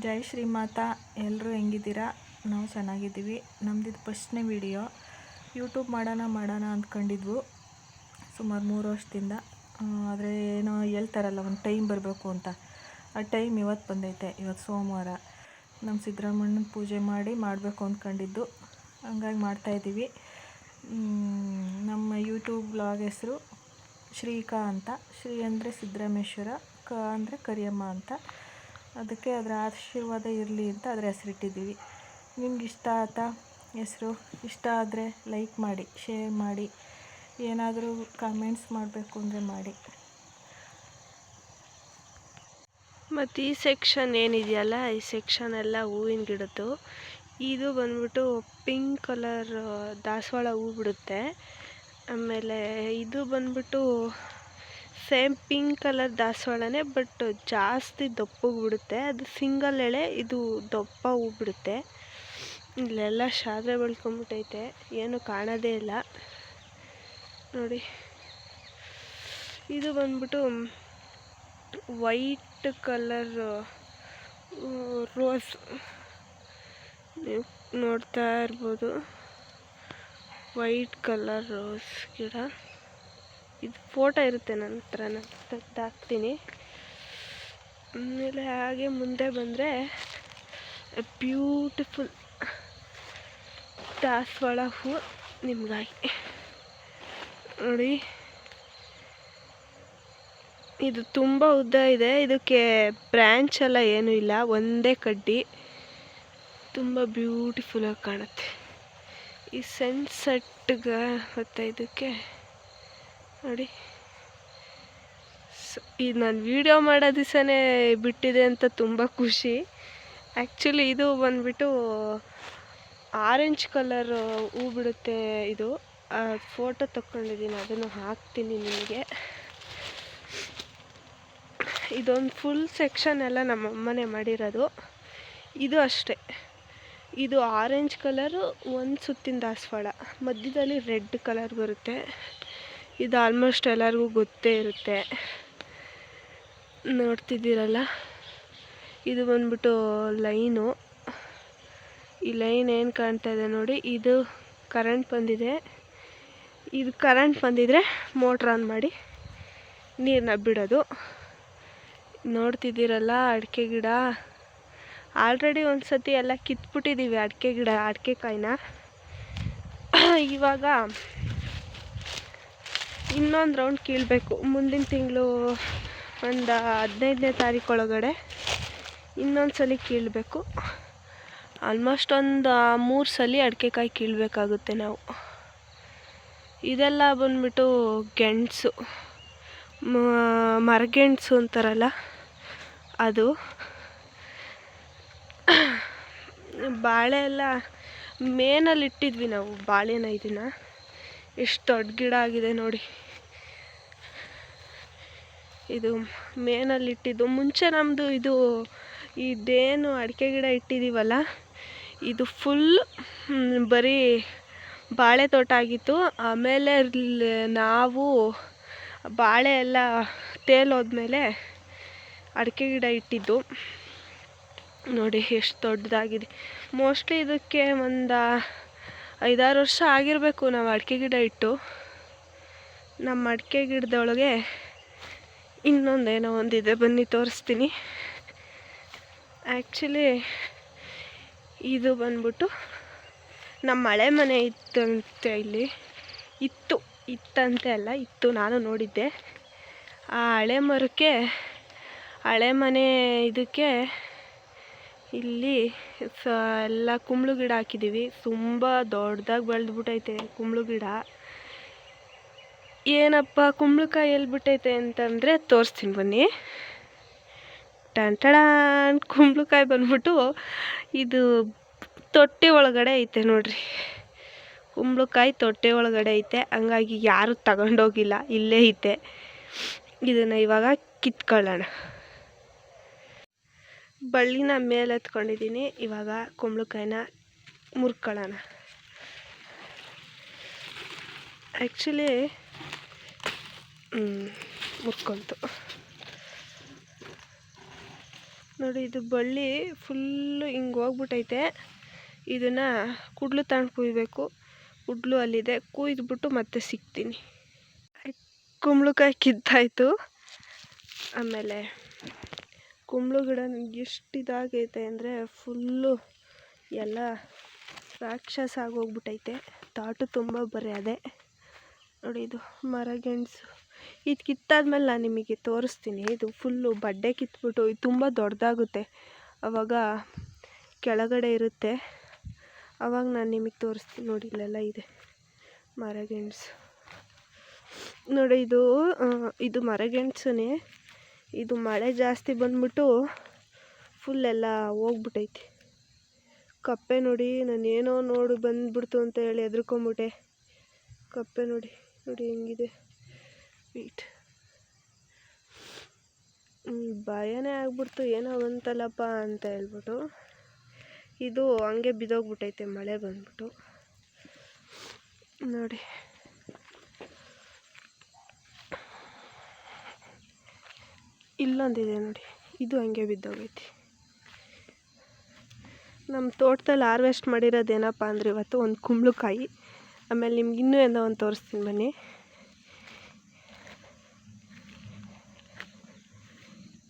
ಜೈ ಶ್ರೀಮಾತ ಎಲ್ಲರೂ ಹೆಂಗಿದ್ದೀರಾ? ನಾವು ಚೆನ್ನಾಗಿದ್ದೀವಿ. ನಮ್ದಿದು ಫಸ್ಟ್ನೇ ವಿಡಿಯೋ. ಯೂಟ್ಯೂಬ್ ಮಾಡೋಣ ಮಾಡೋಣ ಅಂದ್ಕೊಂಡಿದ್ವು ಸುಮಾರು ಮೂರು ವರ್ಷದಿಂದ. ಆದರೆ ಏನೋ ಹೇಳ್ತಾರಲ್ಲ, ಒಂದು ಟೈಮ್ ಬರಬೇಕು ಅಂತ. ಆ ಟೈಮ್ ಇವತ್ತು ಬಂದೈತೆ, ಇವತ್ತು ಸೋಮವಾರ. ನಮ್ಮ ಸಿದ್ದರಾಮಣ್ಣನ ಪೂಜೆ ಮಾಡಿ ಮಾಡಬೇಕು ಅಂದ್ಕೊಂಡಿದ್ದು. ಹಂಗಾಗಿ ಮಾಡ್ತಾಯಿದ್ದೀವಿ ನಮ್ಮ ಯೂಟ್ಯೂಬ್ ಬ್ಲಾಗ್ ಹೆಸರು ಶ್ರೀಕಾ ಅಂತ. ಶ್ರೀ ಅಂದರೆ ಸಿದ್ದರಾಮೇಶ್ವರ, ಕ ಅಂದರೆ ಕರಿಯಮ್ಮ ಅಂತ. ಅದಕ್ಕೆ ಅದರ ಆಶೀರ್ವಾದ ಇರಲಿ ಅಂತ ಅದರ ಹೆಸರಿಟ್ಟಿದ್ದೀವಿ. ನಿಮ್ಗೆ ಇಷ್ಟ ಆಯ್ತಾ ಹೆಸರು, ಇಷ್ಟ ಆದರೆ ಲೈಕ್ ಮಾಡಿ ಶೇರ್ ಮಾಡಿ, ಏನಾದರೂ ಕಾಮೆಂಟ್ಸ್ ಮಾಡಬೇಕು ಅಂದರೆ ಮಾಡಿ. ಮತ್ತು ಈ ಸೆಕ್ಷನ್ ಏನಿದೆಯಲ್ಲ, ಈ ಸೆಕ್ಷನ್ ಎಲ್ಲ ಹೂವಿನ ಗಿಡದ್ದು. ಇದು ಬಂದ್ಬಿಟ್ಟು ಪಿಂಕ್ ಕಲರ್ ದಾಸವಾಳ ಹೂ ಬಿಡುತ್ತೆ. ಆಮೇಲೆ ಇದು ಬಂದ್ಬಿಟ್ಟು ಸೇಮ್ ಪಿಂಕ್ ಕಲರ್ ದಾಸವಾಳನೇ, ಬಟ್ ಜಾಸ್ತಿ ದಪ್ಪಗೆ ಬಿಡುತ್ತೆ ಅದು ಸಿಂಗಲ್ ಎಳೆ, ಇದು ದಪ್ಪ ಹೂ ಬಿಡುತ್ತೆ ಇಲ್ಲೆಲ್ಲ ಶಾದ್ರೆ ಬೆಳ್ಕೊಂಬಿಟ್ಟೈತೆ ಏನು ಕಾಣೋದೇ ಇಲ್ಲ. ನೋಡಿ. ಇದು ಬಂದ್ಬಿಟ್ಟು ವೈಟ್ ಕಲರ್ ರೋಸ್. ನೀವು ನೋಡ್ತಾ ಇರ್ಬೋದು. ವೈಟ್ ಕಲರ್ ರೋಸ್ ಗಿಡ. ಇದು ಫೋಟೋ ಇರುತ್ತೆ ನನ್ನ ಹತ್ರ ನಾನು ತೆಗ್ದಾಕ್ತೀನಿ ಆಮೇಲೆ ಹಾಗೆ ಮುಂದೆ ಬಂದರೆ ಬ್ಯೂಟಿಫುಲ್ ದಾಸವಾಳ ಹೂ ನಿಮಗಾಗಿ. ನೋಡಿ. ಇದು ತುಂಬ ಉದ್ದ ಇದೆ. ಇದಕ್ಕೆ ಬ್ರ್ಯಾಂಚ್ ಎಲ್ಲ ಏನೂ ಇಲ್ಲ. ಒಂದೇ ಕಡ್ಡಿ. ತುಂಬ ಬ್ಯೂಟಿಫುಲ್ಲಾಗಿ ಕಾಣುತ್ತೆ. ಈ ಸನ್ಸೆಟ್ಗೆ ಮತ್ತು ಇದಕ್ಕೆ ನೋಡಿ. ಸೊ ಇದು ನಾನು ವೀಡಿಯೋ ಮಾಡೋ ದಿವಸನೇ ಬಿಟ್ಟಿದೆ ಅಂತ ತುಂಬ ಖುಷಿ. ಆ್ಯಕ್ಚುಲಿ ಇದು ಬಂದುಬಿಟ್ಟು ಆರೆಂಜ್ ಕಲರ್ ಹೂ ಬಿಡುತ್ತೆ ಇದು. ಫೋಟೋ ತಕ್ಕೊಂಡಿದ್ದೀನಿ ಅದನ್ನು ಹಾಕ್ತೀನಿ ನಿಮಗೆ. ಇದೊಂದು ಫುಲ್ ಸೆಕ್ಷನ್ ಎಲ್ಲ ನಮ್ಮ ಅಮ್ಮನೇ ಮಾಡಿರೋದು. ಇದು ಅಷ್ಟೇ. ಇದು ಆರೆಂಜ್ ಕಲರು ಒಂದು ಸುತ್ತಿನ ದಾಸವಾಳ. ಮಧ್ಯದಲ್ಲಿ ರೆಡ್ ಕಲರ್ ಬರುತ್ತೆ. ಇದು ಆಲ್ಮೋಸ್ಟ್ ಎಲ್ಲರಿಗೂ ಗೊತ್ತೇ ಇರುತ್ತೆ. ನೋಡ್ತಿದ್ದೀರಲ್ಲ? ಇದು ಬಂದ್ಬಿಟ್ಟು ಲೈನು. ಈ ಲೈನ್ ಏನು ಕಾಣ್ತಾ ಇದೆ ನೋಡಿ, ಇದು ಕರೆಂಟ್ ಬಂದಿದೆ. ಇದು ಕರೆಂಟ್ ಬಂದಿದ್ರೆ ಮೋಟ್ರ್ ಆನ್ ಮಾಡಿ ನೀರನ್ನ ಬಿಡೋದು. ನೋಡ್ತಿದ್ದೀರಲ್ಲ, ಅಡಿಕೆ ಗಿಡ. ಆಲ್ರೆಡಿ ಒಂದು ಸತಿ ಎಲ್ಲ ಕಿತ್ಬಿಟ್ಟಿದ್ದೀವಿ ಅಡಿಕೆ ಗಿಡ, ಅಡಿಕೆ ಕಾಯಿನ. ಇವಾಗ ಇನ್ನೊಂದು ರೌಂಡ್ ಕೀಳಬೇಕು. ಮುಂದಿನ ತಿಂಗಳು ಒಂದು ಹದಿನೈದನೇ ತಾರೀಕು ಒಳಗಡೆ ಇನ್ನೊಂದು ಸಲ ಕೀಳಬೇಕು. ಆಲ್ಮೋಸ್ಟ್ ಒಂದು ಮೂರು ಸಲ ಅಡಿಕೆ ಕಾಯಿ ಕೀಳಬೇಕಾಗುತ್ತೆ ನಾವು. ಇದೆಲ್ಲ ಬಂದ್ಬಿಟ್ಟು ಗೆಣಸು. ಮರಗೆಣಸು ಅಂತಾರಲ್ಲ ಅದು. ಬಾಳೆ ಎಲ್ಲ ಮೇನಲ್ಲಿ ಇಟ್ಟಿದ್ವಿ ನಾವು, ಬಾಳೆನ ಇದನ್ನ. ಎಷ್ಟು ದೊಡ್ಡ ಗಿಡ ಆಗಿದೆ ನೋಡಿ. ಇದು ಮೇನಲ್ಲಿ ಇಟ್ಟಿದ್ದು ಮುಂಚೆ ನಮ್ಮದು ಇದು ಇದೇನು ಅಡಿಕೆ ಗಿಡ ಇಟ್ಟಿದ್ದೀವಲ್ಲ ಇದು ಫುಲ್ ಬರೀ ಬಾಳೆ ತೋಟ ಆಗಿತ್ತು. ಆಮೇಲೆ ನಾವು ಬಾಳೆ ಎಲ್ಲ ತೇಲೋದ್ಮೇಲೆ ಅಡಿಕೆ ಗಿಡ ಇಟ್ಟಿದ್ದು. ನೋಡಿ ಎಷ್ಟು ದೊಡ್ಡದಾಗಿದೆ. ಮೋಸ್ಟ್ಲಿ ಇದಕ್ಕೆ ಒಂದು ಐದಾರು ವರ್ಷ ಆಗಿರಬೇಕು ನಾವು ಅಡಿಕೆ ಗಿಡ ಇಟ್ಟು. ನಮ್ಮ ಅಡಿಕೆ ಗಿಡದೊಳಗೆ ಇನ್ನೊಂದೇನೋ ಒಂದಿದೆ ಬನ್ನಿ, ತೋರಿಸ್ತೀನಿ. ಆ್ಯಕ್ಚುಲಿ ಇದು ಬಂದ್ಬಿಟ್ಟು ನಮ್ಮ ಹಳೆ ಮನೆ ಇತ್ತಂತೆ ಇಲ್ಲಿ. ಇತ್ತು, ಇತ್ತಂತೆ ಅಲ್ಲ, ಇತ್ತು ನಾನು ನೋಡಿದ್ದೆ. ಆ ಹಳೆ ಮರಕ್ಕೆ, ಹಳೆ ಮನೆ ಇದಕ್ಕೆ ಇಲ್ಲಿ ಸ, ಎಲ್ಲ ಕುಂಬಳು ಗಿಡ ಹಾಕಿದ್ದೀವಿ ತುಂಬ ದೊಡ್ಡದಾಗಿ ಬೆಳೆದ್ಬಿಟ್ಟೈತೆ ಕುಂಬಳು ಗಿಡ. ಏನಪ್ಪ ಕುಂಬಳಕಾಯಿ ಎಲ್ಲಿ ಬಿಟ್ಟೈತೆ ಅಂತಂದರೆ ತೋರಿಸ್ತೀನಿ ಬನ್ನಿ. ಟಂಟಡಾನ್ ಕುಂಬಳಕಾಯಿ ಬಂದ್ಬಿಟ್ಟು ಇದು ತೊಟ್ಟೆ ಒಳಗಡೆ ಐತೆ ನೋಡ್ರಿ. ಕುಂಬಳಕಾಯಿ ತೊಟ್ಟೆ ಒಳಗಡೆ ಐತೆ. ಹಂಗಾಗಿ ಯಾರು ತಗೊಂಡೋಗಿಲ್ಲ, ಇಲ್ಲೇ ಐತೆ. ಇದನ್ನು ಇವಾಗ ಕಿತ್ಕೊಳ್ಳೋಣ. ಬಳ್ಳಿನ ಮೇಲೆ ಎತ್ಕೊಂಡಿದ್ದೀನಿ. ಇವಾಗ ಕುಂಬಳಕಾಯಿನ ಮುರ್ಕೊಳ್ಳೋಣ. ಆ್ಯಕ್ಚುಲಿ ಮುರ್ಕೊಂತು. ನೋಡಿ, ಇದು ಬಳ್ಳಿ ಫುಲ್ಲು ಹಿಂಗೆ ಹೋಗ್ಬಿಟ್ಟೈತೆ ಇದನ್ನು ಕುಡ್ಲು ತಗೊಂಡು ಕುಯ್ಬೇಕು. ಕುಡ್ಲು ಅಲ್ಲಿದೆ. ಕುಯ್ದುಬಿಟ್ಟು ಮತ್ತೆ ಸಿಗ್ತೀನಿ. ಕುಂಬಳಕಾಯಿ ಕಿತ್ತಾಯಿತು. ಆಮೇಲೆ ಕುಂಬಳ ಗಿಡ ನನಗೆ ಎಷ್ಟು ಇದಾಗೈತೆ ಅಂದರೆ ಫುಲ್ಲು ಎಲ್ಲ ರಾಕ್ಷಸ ಆಗೋಗ್ಬಿಟ್ಟೈತೆ ತಾಟು ತುಂಬ ಬರೀ ಅದೇ. ನೋಡಿ ಇದು ಮರಗೆಣಸು ಇದು ಕಿತ್ತಾದ್ಮೇಲೆ ನಾನು ನಿಮಗೆ ತೋರಿಸ್ತೀನಿ. ಇದು ಫುಲ್ಲು ಬಡ್ಡೆ ಕಿತ್ಬಿಟ್ಟು ಇದು ತುಂಬ ದೊಡ್ಡದಾಗುತ್ತೆ. ಆವಾಗ ಕೆಳಗಡೆ ಇರುತ್ತೆ. ಆವಾಗ ನಾನು ನಿಮಗೆ ತೋರಿಸ್ತೀನಿ ನೋಡಿ ಇಲ್ಲೆಲ್ಲ ಇದೆ ಮರಗೆಣಸು ನೋಡಿ ಇದು ಇದು ಮರಗೆಣಸುನೇ ಇದು ಮಳೆ ಜಾಸ್ತಿ ಬಂದ್ಬಿಟ್ಟು ಫುಲ್ ಎಲ್ಲ ಹೋಗ್ಬಿಟ್ಟೈತಿ ಕಪ್ಪೆ ನೋಡಿ, ನಾನು ಏನೋ ನೋಡು ಬಂದ್ಬಿಡ್ತು ಅಂತ ಹೇಳಿ ಹೆದ್ರ್ಕೊಂಬಿಟ್ಟೆ ಕಪ್ಪೆ ನೋಡಿ ನೋಡಿ ಹೆಂಗಿದೆ. ವೀಟ್ ಭಯನೇ ಆಗ್ಬಿಡ್ತು. ಏನೋ ಬಂತಲ್ಲಪ್ಪ ಅಂತ ಹೇಳ್ಬಿಟ್ಟು. ಇದು ಹಂಗೆ ಬಿದ್ದೋಗ್ಬಿಟ್ಟೈತೆ ಮಳೆ ಬಂದ್ಬಿಟ್ಟು. ನೋಡಿ. ಇಲ್ಲೊಂದಿದೆ ನೋಡಿ, ಇದು ಹಂಗೆ ಬಿದ್ದೋಗೈತಿ. ನಮ್ಮ ತೋಟದಲ್ಲಿ ಹಾರ್ವೆಸ್ಟ್ ಮಾಡಿರೋದು ಏನಪ್ಪ ಅಂದರೆ ಇವತ್ತು ಒಂದು ಕುಂಬಳಕಾಯಿ. ಆಮೇಲೆ ನಿಮ್ಗೆ ಇನ್ನೂ ಏನೋ ಒಂದು ತೋರಿಸ್ತೀನಿ ಬನ್ನಿ.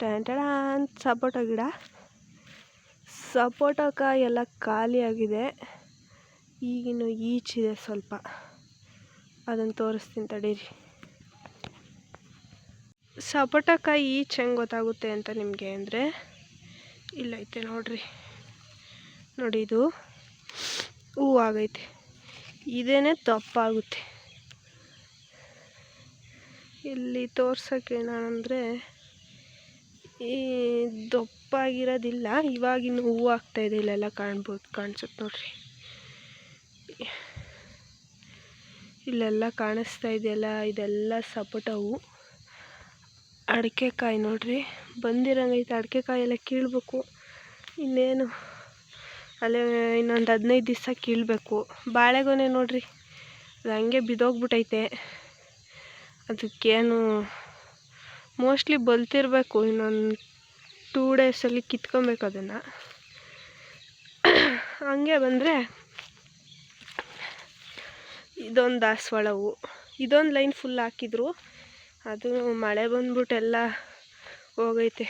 ಟ್ಯಾಂಟಡಾನ್ ಸಪೋಟ ಗಿಡ. ಸಪೋಟ ಕಾಯಿ ಎಲ್ಲ ಖಾಲಿಯಾಗಿದೆ ಈಗಿನ್ನು ಈಚಿದೆ ಸ್ವಲ್ಪ. ಅದನ್ನು ತೋರಿಸ್ತೀನಿ ತಡೀರಿ. ಸಪೋಟಕಾಯಿ ಈಚ್ ಹೆಂಗೆ ಗೊತ್ತಾಗುತ್ತೆ ಅಂತ ನಿಮಗೆ ಅಂದರೆ? ಇಲ್ಲೈತೆ ನೋಡ್ರಿ. ನೋಡಿ ಇದು. ಹೂವು ಆಗೈತೆ. ಇದೇನೆ ತಪ್ಪಾಗುತ್ತೆ ಇಲ್ಲಿ ತೋರ್ಸೋಕ್ಕೆ ಏನಂದರೆ, ಈ ದಪ್ಪಾಗಿರೋದಿಲ್ಲ ಇವಾಗಿನ್ನು ಹೂವು ಆಗ್ತಾಯಿದೆ ಇಲ್ಲೆಲ್ಲ ಕಾಣ್ಬೋದು, ಕಾಣಿಸುತ್ತೆ ನೋಡ್ರಿ. ಇಲ್ಲೆಲ್ಲ ಕಾಣಿಸ್ತಾ ಇದೆಯಲ್ಲ, ಇದೆಲ್ಲ ಸಪೋಟ ಹೂವು ಅಡಿಕೆಕಾಯಿ ನೋಡ್ರಿ. ಬಂದಿರಂಗೈತೆ ಅಡಿಕೆಕಾಯಿ ಎಲ್ಲ ಕೀಳಬೇಕು. ಇನ್ನೇನು? ಅಲ್ಲೇ ಇನ್ನೊಂದು ಹದಿನೈದು ದಿವಸ ಕೀಳಬೇಕು. ಬಾಳೆಗೊನೆ ನೋಡಿರಿ. ಅದು ಹಂಗೆ ಬಿದ್ದೋಗ್ಬಿಟೈತೆ. ಅದಕ್ಕೇನು? ಮೋಸ್ಟ್ಲಿ ಬಲ್ತಿರಬೇಕು, ಇನ್ನೊಂದು ಟೂ ಡೇಸಲ್ಲಿ ಕಿತ್ಕೊಬೇಕು ಅದನ್ನು. ಹಂಗೆ ಬಂದರೆ ಇದೊಂದು ದಾಸವಾಳ ಹೂವು ಇದೊಂದು ಲೈನ್ ಫುಲ್ ಹಾಕಿದ್ರು. ಅದು ಮಳೆ ಬಂದ್ಬಿಟ್ಟು ಎಲ್ಲ ಹೋಗೈತೆ.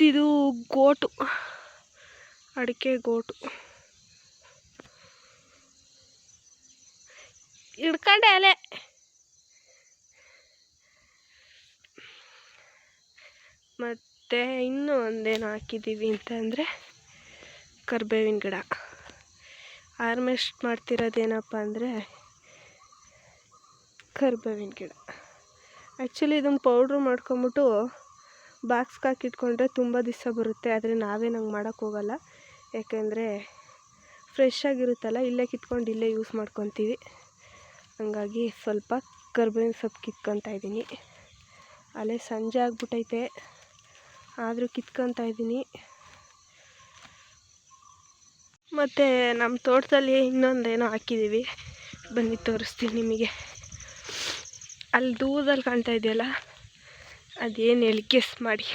ಇದು ಗೋಟು, ಅಡಿಕೆ ಗೋಟು. ಹಿಡ್ಕೊಂಡೆ ಅಲೆ. ಮತ್ತು ಇನ್ನೂ ಒಂದೇನು ಹಾಕಿದ್ದೀವಿ ಅಂತಂದರೆ ಕರ್ಬೇವಿನ ಗಿಡ. ಹಾರ್ವೆಸ್ಟ್ ಮಾಡ್ತಿರೋದೇನಪ್ಪ ಅಂದರೆ ಕರ್ಬೇವಿನ ಗಿಡ. ಆ್ಯಕ್ಚುಲಿ ಇದನ್ನು ಪೌಡ್ರ್ ಮಾಡ್ಕೊಂಬಿಟ್ಟು ಬಾಕ್ಸ್ಗೆ ಹಾಕಿಟ್ಕೊಂಡ್ರೆ ತುಂಬ ದಿವಸ ಬರುತ್ತೆ, ಆದರೆ ನಾವೇನು ಹಂಗೆ ಮಾಡೋಕ್ಕೋಗಲ್ಲ ಯಾಕೆಂದರೆ ಫ್ರೆಶ್ ಆಗಿರುತ್ತಲ್ಲ, ಇಲ್ಲೇ ಕಿತ್ಕೊಂಡು ಇಲ್ಲೇ ಯೂಸ್ ಮಾಡ್ಕೊತೀವಿ. ಹಂಗಾಗಿ ಸ್ವಲ್ಪ ಕರ್ಬೇವಿನ ಸೊಪ್ಪು ಕಿತ್ಕೊತಾ ಇದ್ದೀನಿ. ಅಲ್ಲೇ ಸಂಜೆ ಆಗ್ಬಿಟ್ಟೈತೆ ಆದರೂ ಕಿತ್ಕೊತಾ ಇದ್ದೀನಿ. ಮತ್ತು ನಮ್ಮ ತೋಟದಲ್ಲಿ ಇನ್ನೊಂದೇನೋ ಹಾಕಿದ್ದೀವಿ. ಬನ್ನಿ ತೋರಿಸ್ತೀನಿ ನಿಮಗೆ. ಅಲ್ಲಿ ದೂರದಲ್ಲಿ ಕಾಣ್ತಾ ಇದೆಯಲ್ಲ, ಅದೇನು ಹೇಳಿ ಗೆಸ್ ಮಾಡಿ.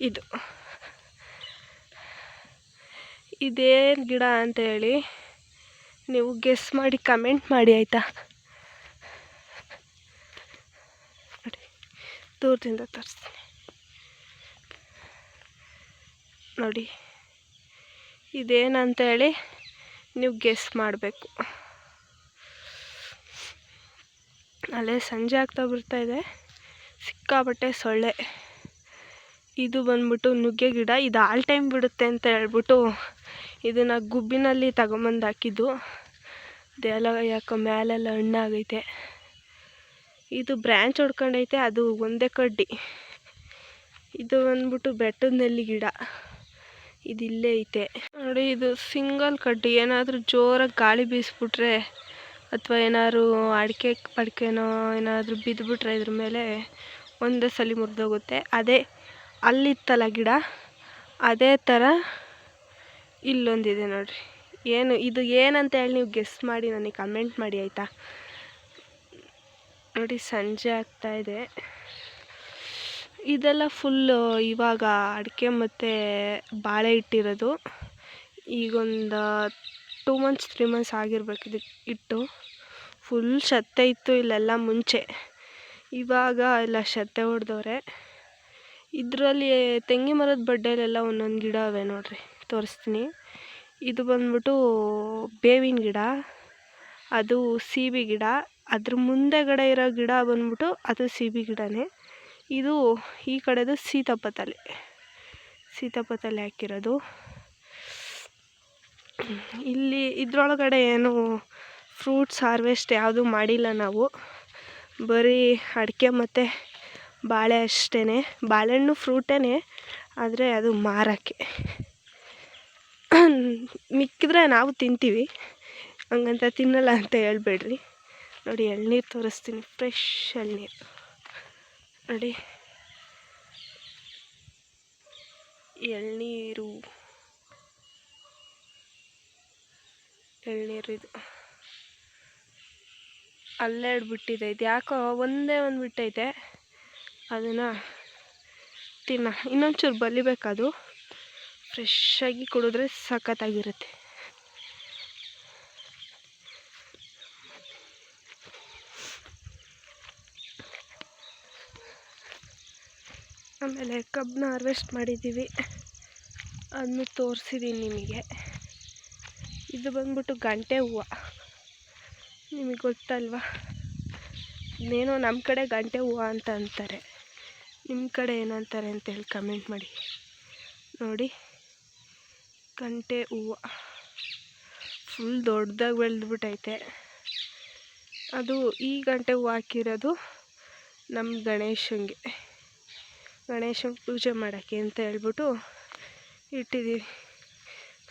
ಇದು. ಇದೇನು ಗಿಡ ಅಂತ ಹೇಳಿ ನೀವು ಗೆಸ್ ಮಾಡಿ ಕಮೆಂಟ್ ಮಾಡಿ ಆಯಿತಾ? ನೋಡಿ, ದೂರದಿಂದ ತರಿಸ್ತೀನಿ. ನೋಡಿ, ಇದೇನಂತ ಹೇಳಿ ನೀವು ಗೆಸ್ ಮಾಡಬೇಕು. ಅಲ್ಲೇ ಸಂಜೆ ಆಗ್ತಾ ಬರ್ತಾ ಇದೆ. ಸಿಕ್ಕಾಪಟ್ಟೆ ಸೊಳ್ಳೆ. ಇದು ಬಂದ್ಬಿಟ್ಟು ನುಗ್ಗೆ ಗಿಡ. ಇದು ಆಲ್ ಟೈಮ್ ಬಿಡುತ್ತೆ ಅಂತ ಹೇಳ್ಬಿಟ್ಟು ಇದನ್ನು ಗುಬ್ಬಿನಲ್ಲಿ ತಗೊಂಬಂದು ಹಾಕಿದ್ದು. ಅದೆಲ್ಲ ಯಾಕೋ ಮೇಲೆಲ್ಲ ಹಣ್ಣಾಗೈತೆ. ಇದು ಬ್ರ್ಯಾಂಚ್ ಹೊಡ್ಕೊಂಡೈತೆ, ಅದು ಒಂದೇ ಕಡ್ಡಿ. ಇದು ಬಂದ್ಬಿಟ್ಟು ಬೆಟ್ಟದ ನೆಲ್ಲಿ ಗಿಡ. ಇದು ಐತೆ. ನೋಡಿ, ಇದು ಸಿಂಗಲ್ ಕಡ್ಡಿ. ಏನಾದರೂ ಜೋರಾಗಿ ಗಾಳಿ ಬೀಸ್ಬಿಟ್ರೆ ಅಥವಾ ಏನಾದ್ರು ಅಡಿಕೆ ಪಡಿಕೆನೋ ಏನಾದರೂ ಬಿದ್ದುಬಿಟ್ರೆ ಇದ್ರ ಮೇಲೆ ಒಂದೇ ಸಲ ಮುರಿದೋಗುತ್ತೆ. ಅದೇ ಅಲ್ಲಿತ್ತಲ್ಲ ಗಿಡ, ಅದೇ ಥರ ಇಲ್ಲೊಂದಿದೆ ನೋಡಿರಿ. ಏನು, ಇದು ಏನಂತ ಹೇಳಿ ನೀವು ಗೆಸ್ ಮಾಡಿ ನನಗೆ ಕಮೆಂಟ್ ಮಾಡಿ ಆಯಿತಾ? ನೋಡಿ ಸಂಜೆ ಆಗ್ತಾ ಇದೆ. ಇದೆಲ್ಲ ಫುಲ್ಲು ಇವಾಗ ಅಡಿಕೆ ಮತ್ತು ಬಾಳೆ ಇಟ್ಟಿರೋದು. ಈಗೊಂದು ಟೂ ಮಂತ್ಸ್ ತ್ರೀ ಮಂತ್ಸ್ ಆಗಿರ್ಬೇಕು ಇದಕ್ಕೆ ಇಟ್ಟು. ಫುಲ್ ಸತ್ತೆ ಇತ್ತು ಇಲ್ಲೆಲ್ಲ ಮುಂಚೆ. ಇವಾಗ ಎಲ್ಲ ಸತ್ತೆ ಹೊಡೆದವ್ರೆ. ಇದರಲ್ಲಿ ತೆಂಗಿನ ಮರದ ಬಡ್ಡೆಲೆಲ್ಲ ಒಂದೊಂದು ಗಿಡ ಅವೆ ನೋಡಿರಿ, ತೋರಿಸ್ತೀನಿ. ಇದು ಬಂದ್ಬಿಟ್ಟು ಬೇವಿನ ಗಿಡ, ಅದು ಸೀಬೆ ಗಿಡ, ಅದ್ರ ಮುಂದೆಗಡೆ ಇರೋ ಗಿಡ ಬಂದ್ಬಿಟ್ಟು ಅದು ಸೀಬೆ ಗಿಡನೇ. ಇದು ಈ ಕಡೆದು ಸೀತಾಪತಲೆ ಸೀತಾಪತಲೆ ಹಾಕಿರೋದು. ಇಲ್ಲಿ ಇದ್ರೊಳಗಡೆ ಏನು ಫ್ರೂಟ್ಸ್ ಹಾರ್ವೆಸ್ಟ್ ಯಾವುದೂ ಮಾಡಿಲ್ಲ ನಾವು. ಬರೀ ಅಡಿಕೆ ಮತ್ತು ಬಾಳೆ ಅಷ್ಟೇ ಬಾಳೆಹಣ್ಣು ಫ್ರೂಟೇ ಆದರೆ ಅದು ಮಾರೋಕ್ಕೆ. ಮಿಕ್ಕಿದ್ರೆ ನಾವು ತಿಂತೀವಿ. ಹಂಗಂತ ತಿನ್ನಲ್ಲ ಅಂತ ಹೇಳ್ಬೇಡ್ರಿ. ನೋಡಿ, ಎಳ್ನೀರು ತೋರಿಸ್ತೀನಿ. ಫ್ರೆಶ್ ಎಳ್ನೀರು. ನೋಡಿ. ಎಳ್ನೀರು. ಎಳ್ನೀರು ಇದು. ಹಲ್ಲೆರಡು ಬಿಟ್ಟಿದೆ ಇದು ಯಾಕೋ ಒಂದೇ ಒಂದು ಬಿಟ್ಟೈತೆ. ಅದನ್ನು ತಿನ್ನ. ಇನ್ನೊಂಚೂರು ಬಲಿಬೇಕದು ಫ್ರೆಶ್ಶಾಗಿ ಕುಡಿದ್ರೆ ಸಖತ್ತಾಗಿರುತ್ತೆ. ಆಮೇಲೆ ಕಬ್ಬನ್ನ ಹಾರ್ವೆಸ್ಟ್ ಮಾಡಿದ್ದೀವಿ. ಅದನ್ನು ತೋರಿಸಿದ್ದೀನಿ ನಿಮಗೆ. ಇದು ಬಂದ್ಬಿಟ್ಟು ಗಂಟೆ ಹೂವು. ನಿಮಗೆ ಗೊತ್ತಲ್ವಾ? ಇನ್ನೇನೋ ನಮ್ಮ ಕಡೆ ಗಂಟೆ ಹೂವು ಅಂತ ಅಂತಾರೆ. ನಿಮ್ಮ ಕಡೆ ಏನಂತಾರೆ ಅಂತೇಳಿ ಕಮೆಂಟ್ ಮಾಡಿ. ನೋಡಿ, ಗಂಟೆ ಹೂವು. ಫುಲ್ ದೊಡ್ಡದಾಗಿ ಬೆಳೆದ್ಬಿಟ್ಟೈತೆ ಅದು ಈ ಗಂಟೆ ಹೂವು ಹಾಕಿರೋದು ನಮ್ಮ ಗಣೇಶನಿಗೆ ಗಣೇಶನಿಗೆ ಪೂಜೆ ಮಾಡೋಕ್ಕೆ ಅಂತ ಹೇಳ್ಬಿಟ್ಟು ಇಟ್ಟಿದ್ದೀವಿ.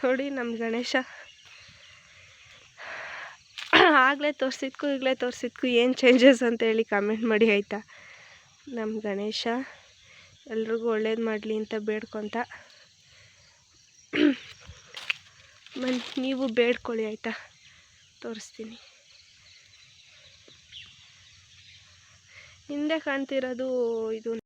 ನೋಡಿ ನಮ್ಮ ಗಣೇಶ. ಆಗಲೇ ತೋರಿಸಿದ್ಕು, ಈಗಲೇ ತೋರಿಸಿದ್ಕು, ಏನು ಚೇಂಜಸ್ ಅಂತ ಹೇಳಿ ಕಮೆಂಟ್ ಮಾಡಿ ಆಯಿತಾ? ನಮ್ಮ ಗಣೇಶ, ಎಲ್ರಿಗೂ ಒಳ್ಳೇದು ಮಾಡಲಿ ಅಂತ ಬೇಡ್ಕೊತ. ಮನ್, ನೀವು ಬೇಡ್ಕೊಳ್ಳಿ ಆಯಿತಾ? ತೋರಿಸ್ತೀನಿ. ಹಿಂದೆ ಕಾಣ್ತಿರೋದು ಇದು